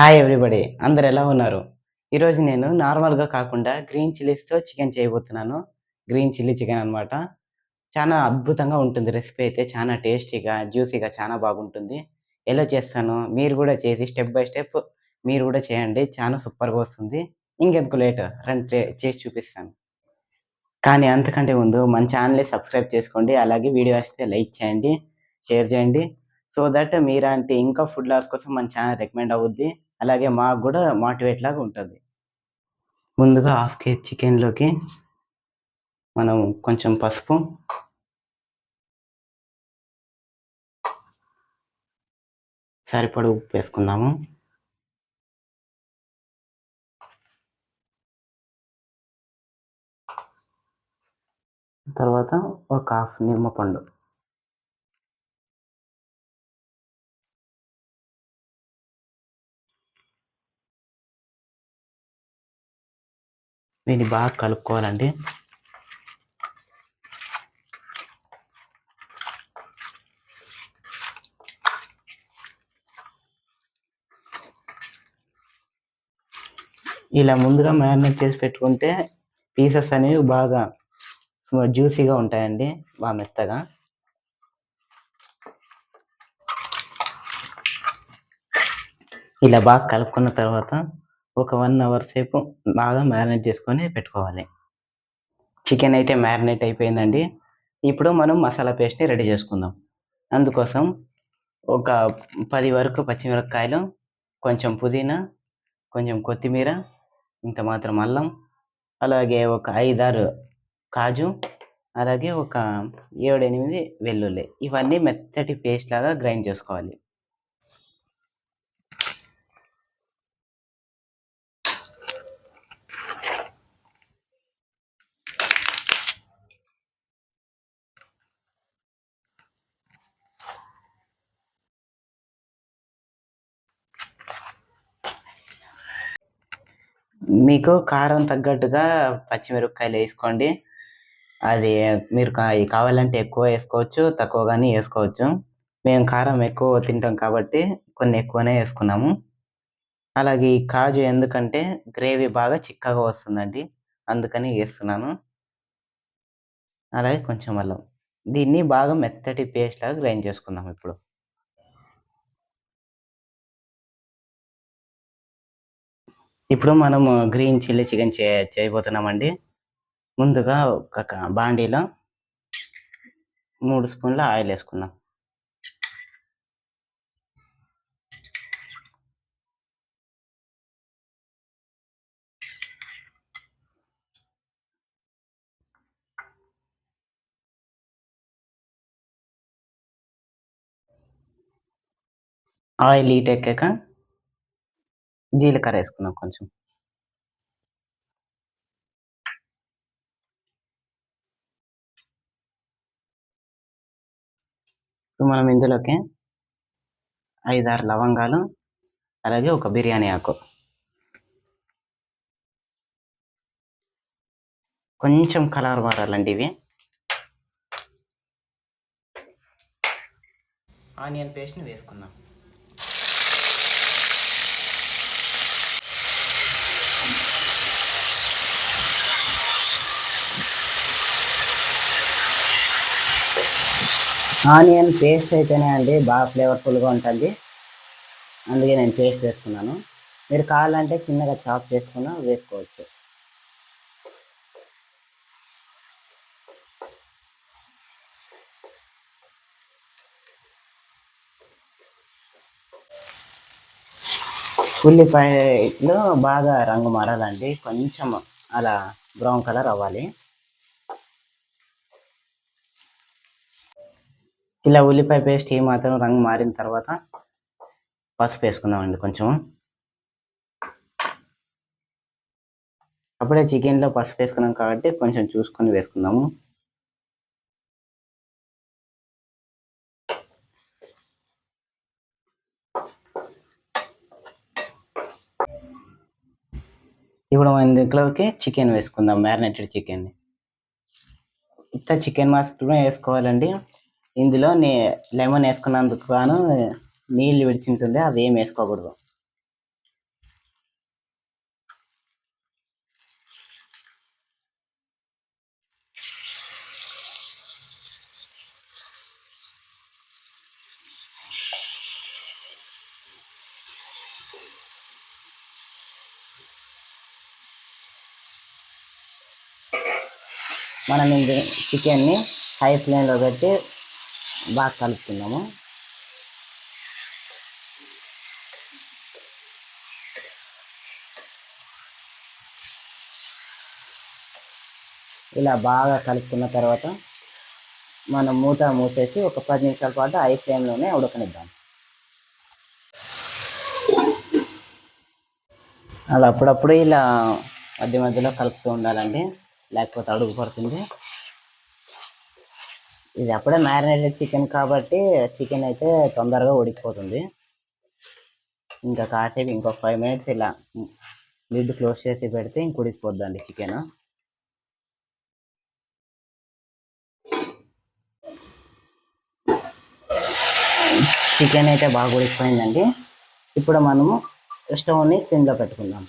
Hi everybody అందరు ఎలా ఉన్నారు? ఈరోజు నేను నార్మల్గా కాకుండా గ్రీన్ చిల్లీస్తో చికెన్ చేయబోతున్నాను. గ్రీన్ చిల్లీ చికెన్ అనమాట చాలా అద్భుతంగా ఉంటుంది. రెసిపీ అయితే చాలా టేస్టీగా జ్యూసీగా చాలా బాగుంటుంది. ఎలా చేస్తాను మీరు కూడా చేసి స్టెప్ బై స్టెప్ మీరు కూడా చేయండి. చాలా సూపర్గా వస్తుంది. ఇంకెందుకు లేట్? రండి చేసి చూపిస్తాను. కానీ అంతకంటే ముందు మన ఛానల్ని సబ్స్క్రైబ్ చేసుకోండి. అలాగే వీడియో వస్తే లైక్ చేయండి షేర్ చేయండి. సో దట్ మీలాంటి ఇంకా ఫుడ్ లాస్ కోసం మన ఛానల్ రికమెండ్ అవుద్ది. అలాగే మాకు కూడా మోటివేట్ లాగా ఉంటుంది. ముందుగా హాఫ్ కేజీ చికెన్లోకి మనం కొంచెం పసుపు సరిపడ ఉప్పు వేసుకుందాము. తర్వాత ఒక హాఫ్ నిమ్మపండు దీన్ని బాగా కలుపుకోవాలండి. ఇలా ముందుగా మ్యారినేట్ చేసి పెట్టుకుంటే పీసెస్ అనేవి బాగా జ్యూసీగా ఉంటాయండి బాగా మెత్తగా. ఇలా బాగా కలుపుకున్న తర్వాత ఒక వన్ అవర్ సేపు బాగా మ్యారినేట్ చేసుకొని పెట్టుకోవాలి. చికెన్ అయితే మ్యారినేట్ అయిపోయిందండి. ఇప్పుడు మనం మసాలా పేస్ట్ని రెడీ చేసుకుందాం. అందుకోసం ఒక పది వరకు పచ్చిమిరపకాయలు కొంచెం పుదీనా కొంచెం కొత్తిమీర ఇంత మాత్రం అల్లం అలాగే ఒక ఐదారు కాజు అలాగే ఒక ఏడు ఎనిమిది వెల్లుల్లి. ఇవన్నీ మెత్తటి పేస్ట్ లాగా గ్రైండ్ చేసుకోవాలి. మీకు కారం తగ్గట్టుగా పచ్చిమిరపకాయలు వేసుకోండి. అది మీరు కావాలంటే ఎక్కువ వేసుకోవచ్చు తక్కువ కానీ వేసుకోవచ్చు. మేము కారం ఎక్కువ తింటాం కాబట్టి కొన్ని ఎక్కువనే వేసుకున్నాము. అలాగే ఈ కాజు ఎందుకంటే గ్రేవీ బాగా చిక్కగా వస్తుందండి. అందుకని వేస్తున్నాను. అలాగే కొంచెం అల్లం. దీన్ని బాగా మెత్తటి పేస్ట్ లాగా గ్రైండ్ చేసుకుందాం ఇప్పుడు. ఇప్పుడు మనము గ్రీన్ చిల్లీ చికెన్ చే చేయబోతున్నామండి. ముందుగా ఒక బాండీలో మూడు స్పూన్ల ఆయిల్ వేసుకుందాం. ఆయిల్ హీట్ ఎక్కాక జీలకర్ర వేసుకుందాం కొంచెం. ఇప్పుడు మనం ఇందులోకి ఐదారు లవంగాలు అలాగే ఒక బిర్యానీ ఆకు. కొంచెం కలర్ మారాలండి ఇవి. ఆనియన్ పేస్ట్ని వేసుకుందాం. ఆనియన్ పేస్ట్ అయితేనే అండి బాగా ఫ్లేవర్ఫుల్గా ఉంటుంది. అందుకే నేను పేస్ట్ వేసుకున్నాను. మీరు కావాలంటే చిన్నగా చాప్ చేసుకున్నా వేసుకోవచ్చు. ఉల్లిపాయలు బాగా రంగు మారాలండి. కొంచెం అలా బ్రౌన్ కలర్ అవ్వాలి. ఇలా ఉల్లిపాయ పేస్ట్ ఈ మాత్రం రంగు మారిన తర్వాత పసుపు వేసుకుందామండి కొంచెం. అప్పుడే చికెన్లో పసుపు వేసుకున్నాం కాబట్టి కొంచెం చూసుకొని వేసుకుందాము. ఇప్పుడు మన దీంట్లోకి చికెన్ వేసుకుందాం మ్యారినేటెడ్ చికెన్ ఇంత చికెన్ మాస్క్ వేసుకోవాలండి. ఇందులో నే లెమన్ వేసుకున్నందుకు గాను నీళ్ళు విడిచింటుంది అవి ఏం వేసుకోకూడదు. మనం ఇది చికెన్ని హై ఫ్లేమ్లో పెట్టి బాగా కలుపుకున్నాము ఇలా బాగా కలుపుకున్న తర్వాత మనం మూత మూసేసి ఒక పది నిమిషాల పాటు ఐ ఫ్లేమ్లోనే ఉడకనిద్దాం. అలా అప్పుడప్పుడు ఇలా మధ్య మధ్యలో కలుపుతూ ఉండాలండి. లేకపోతే అడుగు పడుతుంది. ఇది అప్పుడే మ్యారినేటెడ్ చికెన్ కాబట్టి చికెన్ అయితే తొందరగా ఉడికిపోతుంది. ఇంకా కాసేపు ఇంకొక ఫైవ్ మినిట్స్ ఇలా లిడ్ క్లోజ్ చేసి పెడితే ఇంక ఉడికిపోద్దండి చికెన్. చికెన్ అయితే బాగా ఉడికిపోయిందండి. ఇప్పుడు మనము స్టవ్ని సిమ్లో పెట్టుకుందాం.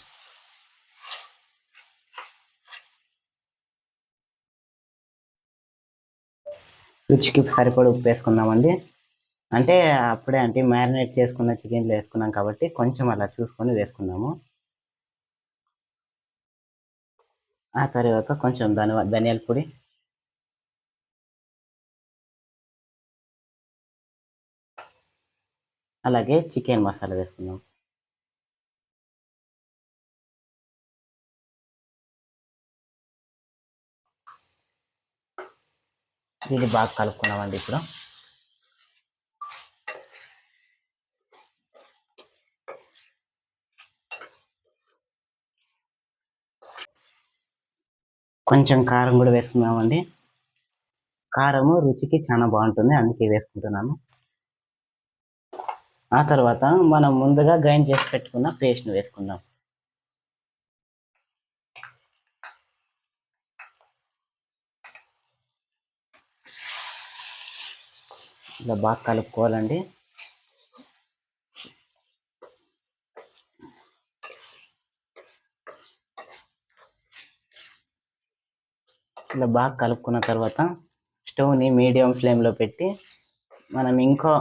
రుచికి సరిపడ ఉప్పు వేసుకుందామండి. అంటే అప్పుడే అంటే మ్యారినేట్ చేసుకున్న చికెన్లో వేసుకున్నాం కాబట్టి కొంచెం అలా చూసుకొని వేసుకుందాము. ఆ తర్వాత కొంచెం ధని ధనియాల పొడి. అలాగే చికెన్ మసాలా వేసుకుందాం. దీన్ని బాగా కలుపుకున్నామండి ఇప్పుడు. కొంచెం కారం కూడా వేసుకున్నామండి. కారము రుచికి చాలా బాగుంటుంది అందుకే వేసుకుంటున్నాను ఆ తర్వాత మనం ముందుగా గ్రైండ్ చేసి పెట్టుకున్న పేస్ట్ని వేసుకుందాం. ఇలా బాగా కలుపుకోవాలండి. ఇలా బాగా కలుపుకున్న తర్వాత స్టవ్ని మీడియం ఫ్లేమ్లో పెట్టి మనం ఇంకో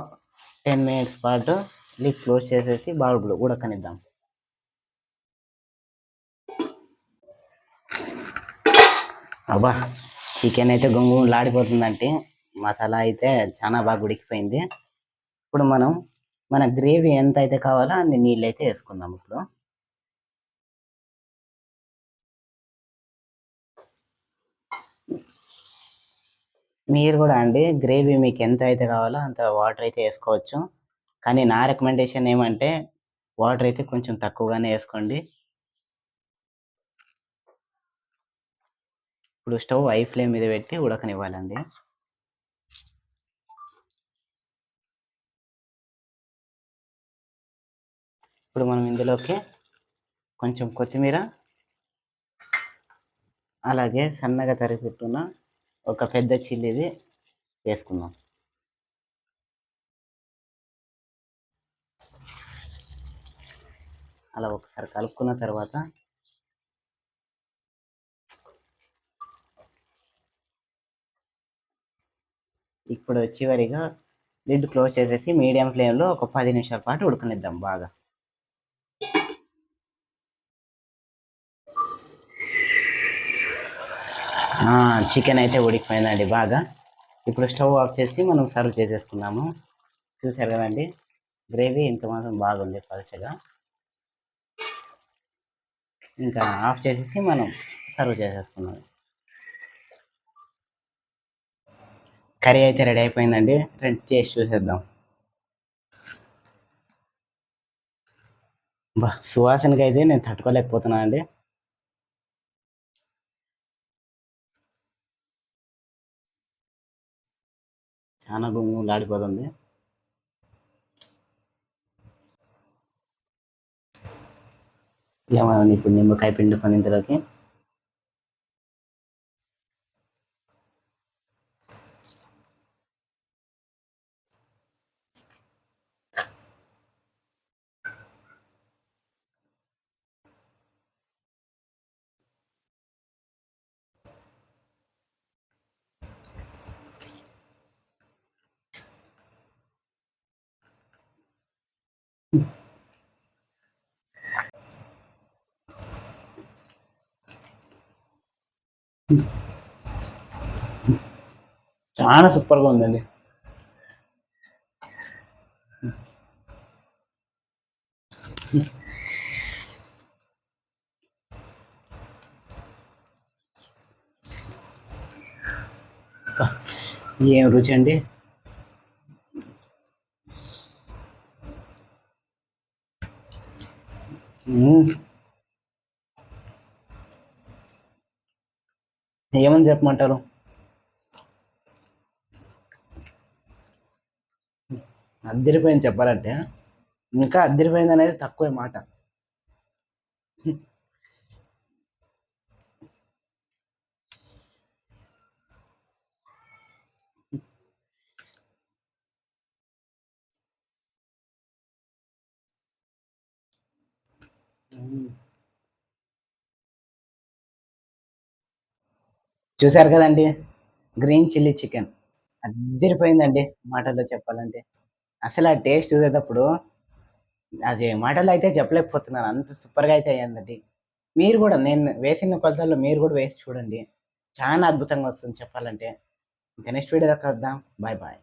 టెన్ మినిట్స్ పాటు లిక్ క్లోజ్ చేసేసి బాగా ఉడకనిద్దాం. అబ్బా చికెన్ అయితే గుంగులాడిపోతుందంటే మసాలా అయితే చాలా బాగా ఉడికిపోయింది. ఇప్పుడు మనం మన గ్రేవీ ఎంత అయితే కావాలో అన్ని నీళ్ళు అయితే వేసుకుందాం ఇప్పుడు. మీరు కూడా అండి గ్రేవీ మీకు ఎంత అయితే కావాలో అంత వాటర్ అయితే వేసుకోవచ్చు. కానీ నా రికమెండేషన్ ఏమంటే వాటర్ అయితే కొంచెం తక్కువగానే వేసుకోండి. ఇప్పుడు స్టవ్ ఐ ఫ్లేమ్ మీద పెట్టి ఉడకనివ్వాలండి. ఇప్పుడు మనం ఇందులోకి కొంచెం కొత్తిమీర అలాగే సన్నగా తరిగిపెట్టున్న ఒక పెద్ద చిల్లీది వేసుకుందాం. అలా ఒకసారి కలుపుకున్న తర్వాత ఇప్పుడు చివరిగా లిడ్ క్లోజ్ చేసేసి మీడియం ఫ్లేమ్లో ఒక పది నిమిషాల పాటు ఉడకనిద్దాం బాగా. చికెన్ అయితే ఉడికిపోయిందండి బాగా. ఇప్పుడు స్టవ్ ఆఫ్ చేసి మనం సర్వ్ చేసేసుకున్నాము. చూసారు కదండి గ్రేవీ ఇంత మాత్రం బాగుంది పలచగా. ఇంకా ఆఫ్ చేసేసి మనం సర్వ్ చేసేసుకున్నాం. కర్రీ అయితే రెడీ అయిపోయిందండి రెండు చేసి చూసేద్దాం. బా సువాసనకి అయితే నేను తట్టుకోలేకపోతున్నాను అండి చాలా గుమ్ములాడిపోతుంది ఇలా ఇప్పుడు నిమ్మకాయ పిండుకొని ఇంతలోకి Thanks. చాలా సూపర్గా ఉందండి. ఏం రుచి అండి? ఏమని చెప్పమంటారు? అద్దరిపోయింది చెప్పాలంటే. ఇంకా అద్దరిపోయింది అనేది తక్కువే మాట. చూశారు కదండి? Green chilli chicken. అద్దరిపోయిందండి మాటల్లో చెప్పాలంటే. అసలు ఆ టేస్ట్ చూసేటప్పుడు అది మాటల్లో అయితే చెప్పలేకపోతున్నాను అంత సూపర్గా అయితే అయ్యిందండి. మీరు కూడా నేను వేసిన కొలతల్లో మీరు కూడా వేసి చూడండి. చాలా అద్భుతంగా వస్తుంది చెప్పాలంటే. ఇంకా నెక్స్ట్ వీడియోలో కలుద్దాం. Bye bye.